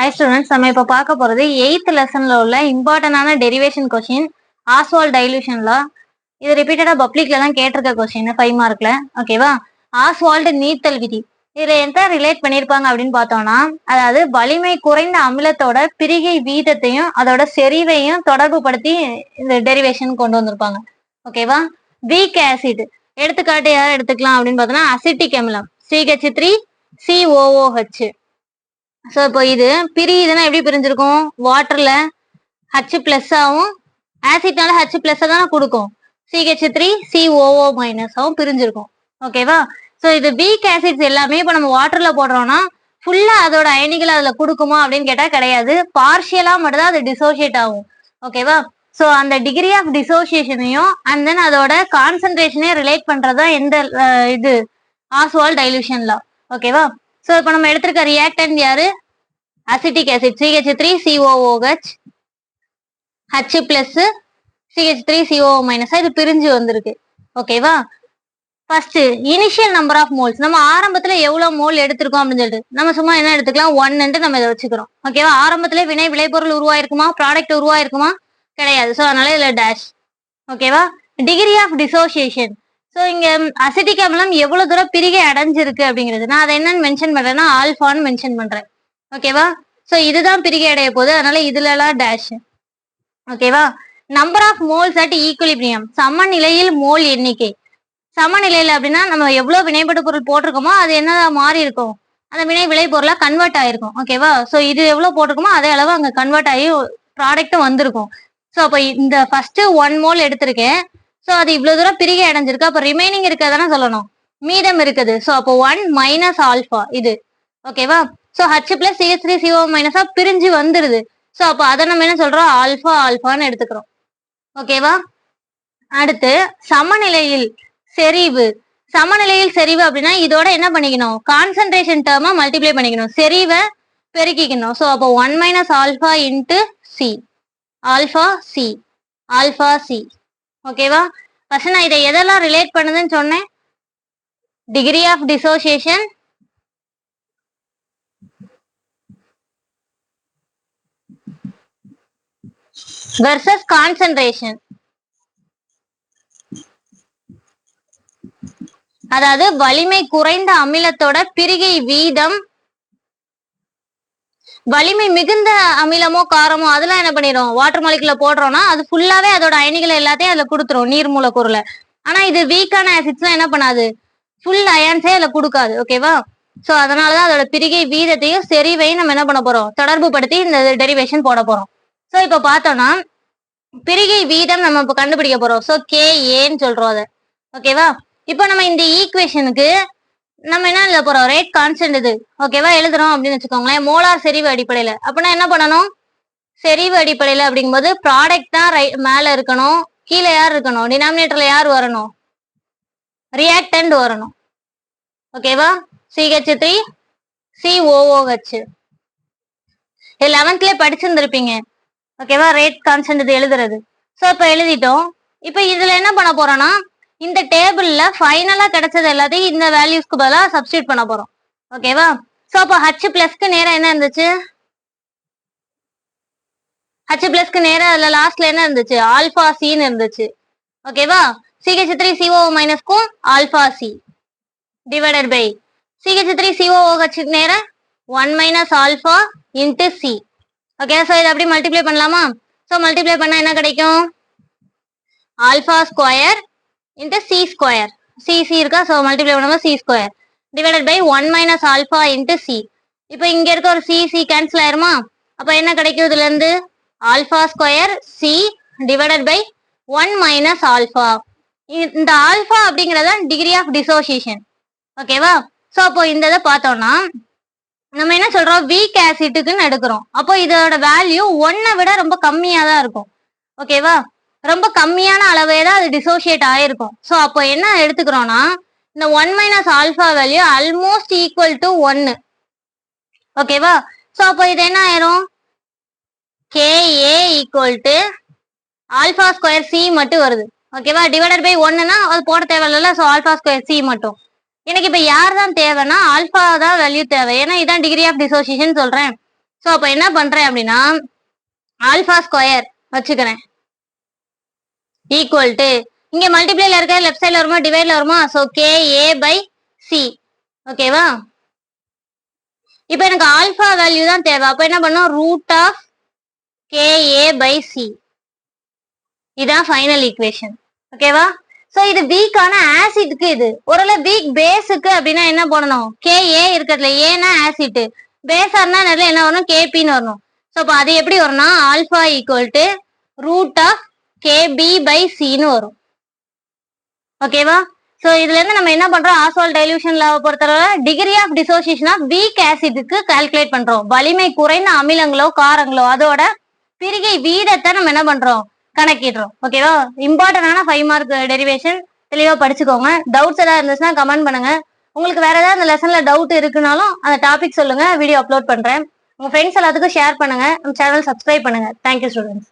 High students நம்ம இப்போ பார்க்க போகிறது எயித் லெசனில் உள்ள இம்பார்ட்டண்டான டெரிவேஷன் கொஷின் ஆஸ்வால் டைலூஷன்ல இது ரிப்பீட்டடாக பப்ளிக்ல தான் கேட்டிருக்க கொஷின் ஃபைவ் மார்க்கில் ஓகேவா ஆஸ்வால்டு நீர்த்தல் விதி. இதில் எந்த ரிலேட் பண்ணியிருப்பாங்க அப்படின்னு பார்த்தோம்னா அதாவது வலிமை குறைந்த அமிலத்தோட பிரிகை வீதத்தையும் அதோட செறிவையும் தொடர்பு படுத்தி இந்த டெரிவேஷன் கொண்டு வந்திருப்பாங்க. ஓகேவா வீக் ஆசிட் எடுத்துக்காட்டு யார் எடுத்துக்கலாம் அப்படின்னு பார்த்தோம்னா அசிட்டிக் அமிலம் சிஹெச் த்ரீ சிஓஓஹெச் ஸோ இப்போ இது பிரியுதுன்னா எப்படி பிரிஞ்சிருக்கும்? வாட்டர்ல ஹச் பிளஸ் ஆகும் ஆசிட்னால ஹச் பிளஸ் தானே கொடுக்கும். சிஹெச் த்ரீ சிஓஓ மைனஸ் ஆகும் பிரிஞ்சிருக்கும். ஓகேவா ஸோ இது வீக் ஆசிட்ஸ் எல்லாமே இப்போ நம்ம வாட்டர்ல போடுறோம்னா ஃபுல்லா அதோட அயனிகள் அதுல கொடுக்குமா அப்படின்னு கேட்டா கிடையாது. பார்ஷியலா மட்டும் தான் அது டிசோசியேட் ஆகும். ஓகேவா ஸோ அந்த டிகிரி ஆஃப் டிசோசியேஷனையும் அண்ட் தென் அதோட கான்சென்ட்ரேஷனையும் ரிலேட் பண்றதா எந்த இது ஆஸ்வால் டைலூஷன்ல ஓகேவா ஸோ இப்போ நம்ம எடுத்திருக்க ரியாக்டன் யாரு? Acetic acid CH three COOH H plus CH three CO minus இது பிரிஞ்சு வந்திருக்கு. ஓகேவா first initial number of moles நம்ம ஆரம்பத்துல எவ்வளவு மோல் எடுத்திருக்கோம் அப்படின்னு சொல்லிட்டு. நம்ம சும்மா என்ன எடுத்துக்கலாம்? ஒன்னுட்டு நம்ம இதை வச்சுக்கிறோம். ஓகேவா ஆரம்பத்துல வினை விளைபொருள் உருவாயிருக்குமா? ப்ராடக்ட் உருவாயிருக்குமா? கிடையாது. ஸோ அதனால இதுல டேஷ் ஓகேவா டிகிரி ஆஃப் டிசோசியேஷன் ஸோ இங்க அசிட்டிக் அமிலம் எவ்வளவு தூரம் பிரிகை அடைஞ்சிருக்கு அப்படிங்கிறது. நான் அதை என்னன்னு மென்ஷன் பண்றேன்னா ஆல்பான்னு மென்ஷன் பண்றேன். ஓகேவா ஸோ இதுதான் பிரிகை அடைய போகுது. அதனால இதுல எல்லாம் டேஷ் ஓகேவா number of moles at equilibrium சமநிலையில் மோல் எண்ணிக்கை. சமநிலையில அப்படின்னா நம்ம எவ்வளவு வினைப்படு பொருள் போட்டிருக்கோமோ அது என்னதான் மாறி இருக்கும். அந்த வினை விளை பொருளா கன்வெர்ட் ஆயிருக்கும் ஓகேவா ஸோ இது எவ்வளவு போட்டிருக்கோமோ அதே அளவு அங்க கன்வெர்ட் ஆகி ப்ராடக்ட்டும் வந்திருக்கும். ஸோ அப்போ இந்த ஃபர்ஸ்ட் ஒன் மோல் எடுத்திருக்கேன். ஸோ அது இவ்வளோ தூரம் பிரிகை அடைஞ்சிருக்கு. அப்போ ரிமைனிங் இருக்கிறதானே சொல்லணும். மீதம் இருக்குது. ஸோ அப்போ ஒன் மைனஸ் ஆல்ஃபா இது. ஓகேவா so H plus CS three CO மைனஸா பிரிஞ்சு வந்துருது. ஸோ அப்போ அதை நம்ம என்ன சொல்றோம்? ஆல்ஃபா ஆல்ஃபான்னு எடுத்துக்கிறோம். ஓகேவா அடுத்து சமநிலையில் செறிவு. சமநிலையில் செறிவு அப்படின்னா இதோட என்ன பண்ணிக்கணும்? கான்சென்ட்ரேஷன் டேர்மா மல்டிப்ளை பண்ணிக்கணும். செறிவை பெருக்கிக்கணும். ஸோ அப்போ one minus alpha into C alpha C alpha C ஓகேவா ஃபர்ஸ்ட் நான் இதை எதெல்லாம் ரிலேட் பண்ணுதுன்னு சொன்னேன்? Degree of dissociation versus concentration அதாவது வலிமை குறைந்த அமிலத்தோட பிரிகை வீதம் வலிமை மிகுந்த அமிலமோ காரமோ அதெல்லாம் என்ன பண்ணிடும் வாட்டர் மாலிகுல போடுறோம்னா அது ஃபுல்லாவே அதோட அயனிகள் எல்லாத்தையும் அதுல கொடுத்துரும் நீர் மூலக்கூறுல. ஆனா இது வீக்கான ஆசிட்ஸ்லாம் என்ன பண்ணாது? ஃபுல் அயான்ஸே அதுல கொடுக்காது ஓகேவா சோ அதனாலதான் அதோட பிரிகை வீதத்தையும் செறிவையும் நம்ம என்ன பண்ண போறோம்? தொடர்பு படுத்தி இந்த டெரிவேஷன் போட போறோம். சோ இப்ப பார்த்தோம்னா பிரிகை வீதம் நம்ம இப்ப கண்டுபிடிக்க போறோம். சோ கே ஏன்னு சொல்றோம் அதை. ஓகேவா இப்போ நம்ம இந்த ஈக்குவேஷனுக்கு நம்ம என்ன எழுத போறோம்? ரேட் கான்ஸ்டன்ட் இது. ஓகேவா எழுதுறோம் அப்படின்னு வச்சுக்கோங்களேன். மோலார் செறிவு அடிப்படையில. அப்படின்னா என்ன பண்ணணும்? செறிவு அடிப்படையில அப்படிங்கும்போது ப்ராடக்ட் தான் ரை மேல இருக்கணும். கீழே யார் இருக்கணும்? டினாமினேட்டர்ல யார் வரணும்? ரியாக்டன்ட் வரணும். ஓகேவா சிஹெச் த்ரீ சிஓஓஹெச் இது லெவன்த்ல படிச்சிருந்திருப்பீங்க. ஓகேவா ரேட் கான்ஸ்டன்ட் இது எழுதுறது. ஸோ இப்போ எழுதிட்டோம். இப்போ இதுல என்ன பண்ண போறோம்னா இந்த டேபிள்ல ஃபைனலா கிடைச்சது எல்லாத்தையும் இந்த வேல்யூஸ்க்கு பதிலாக சப்ஸ்டியூட் பண்ண போறோம். ஓகேவா சோ அப்போ ஹச் பிளஸ்க்கு நேரம் என்ன இருந்துச்சு? ஹச் பிளஸ்க்கு நேரம் அதுல லாஸ்ட்ல என்ன இருந்துச்சு? ஆல்பா சின்னு இருந்துச்சு. ஓகேவா CH three CO மைனஸ்க்கும் alpha C divided by CH three CO H நேரம் one minus alpha into C okay so இதை அப்படியே மல்டிப்ளை பண்ணலாமா? ஸோ மல்டிப்ளை பண்ணா என்ன கிடைக்கும்? Alpha square into C square C C இருக்கா? ஸோ மல்டிப்ளை பண்ணும்போது C square divided by one minus alpha into C இப்போ இங்க இருக்க ஒரு சி சி கேன்சல் ஆயிருமா? அப்போ என்ன கிடைக்கும் இதுல இருந்து alpha square C divided by one minus alpha இந்த ஆல்ஃபா அப்படிங்கறத டிகிரி ஆஃப் டிசோசியேஷன் ஓகேவா ஸோ அப்போ இந்த இதை பார்த்தோம்னா நம்ம என்ன சொல்றோம்? வீக் ஆசிட்டுக்குன்னு எடுக்கிறோம். அப்போ இதோட வேல்யூ ஒன்னை விட ரொம்ப கம்மியாக தான் இருக்கும் ஓகேவா ரொம்ப கம்மியான அளவே தான் அது டிசோசியேட் ஆயிருக்கும். ஸோ அப்போ என்ன எடுத்துக்கிறோம்னா இந்த one minus alpha value almost equal to ஒன்னு ஓகேவா ஸோ அப்போ இது என்ன ஆயிரும்? KA equal to alpha square C மட்டும் வருது. ஓகேவா டிவைடட் பை ஒன்னுனா அது போட தேவையில்ல ஸோ ஆல்ஃபா ஸ்கொயர் சி மட்டும். எனக்கு இப்போ யார் தான் தேவைன்னா ஆல்ஃபா தான் வேல்யூ தேவை. ஏன்னா இதான் டிகிரி ஆஃப் டிசோசியேஷன் சொல்கிறேன் ஸோ அப்போ என்ன பண்ணுறேன் அப்படின்னா ஆல்ஃபா ஸ்கொயர் வச்சுக்கிறேன். ஈக்குவல் டு இங்க மல்டிப்ளைல இருக்க? லெஃப்ட் சைடுல வருமா? டிவைட்ல வருமா? So K A by C ஓகேவா இப்போ எனக்கு ஆல்பா வேல்யூ தான் தேவை. அப்போ என்ன பண்ணும்? Root of K A by C இதான் ஃபைனல் ஈக்குவேஷன் ஓகேவா சோ இது வீக்கான ஆசிட்க்கு இது. ஓரளவு வீக் பேஸுக்கு அப்படின்னா என்ன பண்ணணும்? கே ஏ இருக்கிறதுல ஏன்னா ஆசிட் பேஸா இருந்தா என்ன வரணும்? கேபின்னு வரணும். ஸோ அப்போ அது எப்படி வரும்னா alpha equal to root of KB by சின்னு வரும். ஓகேவா ஸோ இதுல இருந்து நம்ம என்ன பண்றோம்? ஆஸ்வால் டைலூஷன் லாவை பொறுத்தவரை degree of dissociation of weak ஆசிடுக்கு calculate பண்றோம். வலிமை குறைந்த அமிலங்களோ காரங்களோ அதோட பிரிகை வீதத்தை நம்ம என்ன பண்றோம்? கணக்கிடுறோம். ஓகேவா இம்பார்ட்டன்டான ஃபைவ் மார்க் டெரிவேஷன் தெளிவா படிச்சுக்கோங்க. டவுட்ஸ் ஏதாவது இருந்துச்சுன்னா கமெண்ட் பண்ணுங்க. உங்களுக்கு வேற ஏதாவது அந்த லெசன்ல டவுட் இருக்குனாலும் அந்த டாபிக் சொல்லுங்க. வீடியோ அப்லோட் பண்றேன். உங்க ஃப்ரெண்ட்ஸ் எல்லாத்துக்கும் ஷேர் பண்ணுங்க. நம்ம சேனல் சப்ஸ்கிரைப் பண்ணுங்க. Thank you students